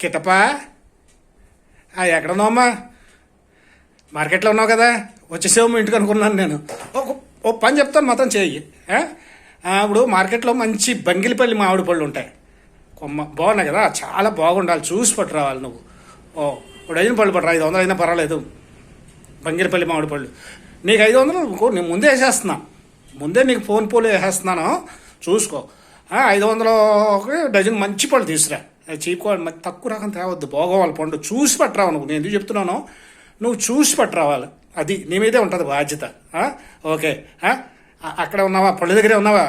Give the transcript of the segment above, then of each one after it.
కిటపా ఆ, ఎక్కడున్నావమ్మా? మార్కెట్లో ఉన్నావు కదా? వచ్చేసేమో ఇంటికి అనుకున్నాను నేను. ఒక ఓ పని చెప్తాను మొత్తం చేయి ఇప్పుడు మార్కెట్లో మంచి బంగిలిపల్లి మామిడి పళ్ళు ఉంటాయి. కొమ్మ బాగున్నాయి కదా? చాలా బాగుండాలి. చూసి పట్టు రావాలి నువ్వు. ఓ ఇప్పుడు అయిన పళ్ళు పట్టరా ఐదు వందలు అయినా పర్వాలేదు. బంగిలిపల్లి మామిడి పళ్ళు. నీకు ఐదు వందలు నేను ముందే వేసేస్తున్నా. ముందే నీకు ఫోన్ పోలు వేసేస్తున్నాను. చూసుకో. ఐదు వందలు డజన్ మంచి పళ్ళు తీసురా చేయకోవాలి మరి తక్కువ రకం తేవద్దు బాగోవాలి పండు చూసి పట్టరావు నువ్వు. నేను ఎందుకు చెప్తున్నాను నువ్వు చూసి పట్టరావాలి. అది నీ మీదే ఉంటుంది బాధ్యత. ఓకే. అక్కడ ఉన్నావా? పళ్ళు దగ్గరే ఉన్నావా?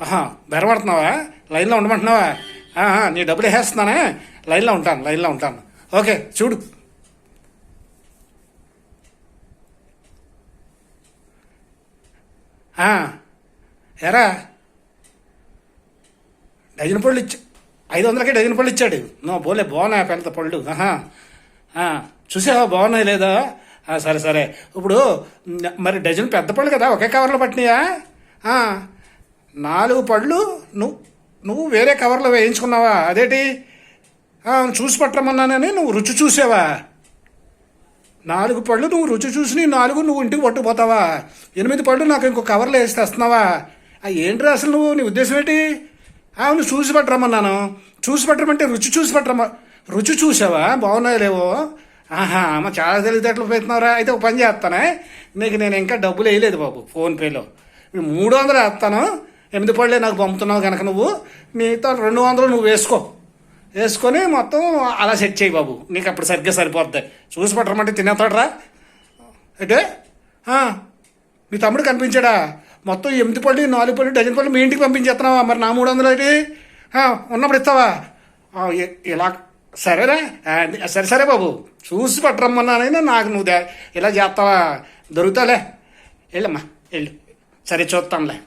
ఆహా బెరపడుతున్నావా లైన్లో ఉండమంటున్నావా? ఆహా, నీ డబ్బులు వేసేస్తున్నానే? లైన్లో ఉంటాను లైన్లో ఉంటాను. ఓకే చూడు. ఎరా? డజన్ పళ్ళు ఇచ్చా. ఐదు వందలకి డజన్ పళ్ళు ఇచ్చాడు. నో పోలే బాగున్నా పెద్ద పళ్ళు. ఆహా. చూసావా బాగున్నాయి లేదా? సరే సరే. ఇప్పుడు మరి డజన్ పెద్ద పళ్ళు కదా ఒకే కవర్లో పట్టినాయా? నాలుగు పళ్ళు నువ్వు నువ్వు వేరే కవర్లో వేయించుకున్నావా? అదేటి? చూసి పట్టమన్నానని నువ్వు రుచి చూసావా? నాలుగు పళ్ళు నువ్వు రుచి చూసి నాలుగు నువ్వు ఇంటికి పట్టుకుపోతావా? ఎనిమిది పళ్ళు నాకు ఇంకో కవర్లో వేసి తెస్తున్నావా? ఆ ఏంటి అసలు నువ్వు? నీ ఉద్దేశం ఏంటి? ఆమెను నువ్వు చూసి పెట్టరమ్మన్నాను చూసి పెట్టమంటే రుచి చూసి పెట్టరమ్మ. రుచి చూసావా? బాగున్నాయో లేవో? ఆహా అమ్మ చాలా తెలివితేటలు పెడుతున్నావురా. అయితే ఒక పని చేస్తానే. నీకు నేను ఇంకా డబ్బులు వేయలేదు బాబు ఫోన్పేలో మూడు వందలు వేస్తాను. ఎనిమిది పళ్ళే నాకు పంపుతున్నావు కనుక నువ్వు. మిగతా రెండు వందలు నువ్వు వేసుకో. వేసుకొని మొత్తం అలా సెట్ చేయి బాబు. నీకు అప్పుడు సరిగ్గా సరిపోద్ది. చూసి పట్టరమంటే తినేస్తాడరా. అయితే మీ తమ్ముడు కనిపించాడా? మొత్తం ఎనిమిది పళ్ళు నాలుగు పళ్ళు డజన్ పళ్ళు మీ ఇంటికి పంపించేస్తున్నావా? మరి నా మూడు వందలు ఏంటి? ఉన్నప్పుడు ఇస్తావా? ఇలా సరేరా. సరే సరే బాబు. చూసి పట్టరమ్మన్నానైనా నాకు నువ్వు దే- ఇలా చేస్తావా? దొరుకుతాలే. వెళ్ళమ్మా వెళ్ళు. సరే చూస్తానులే.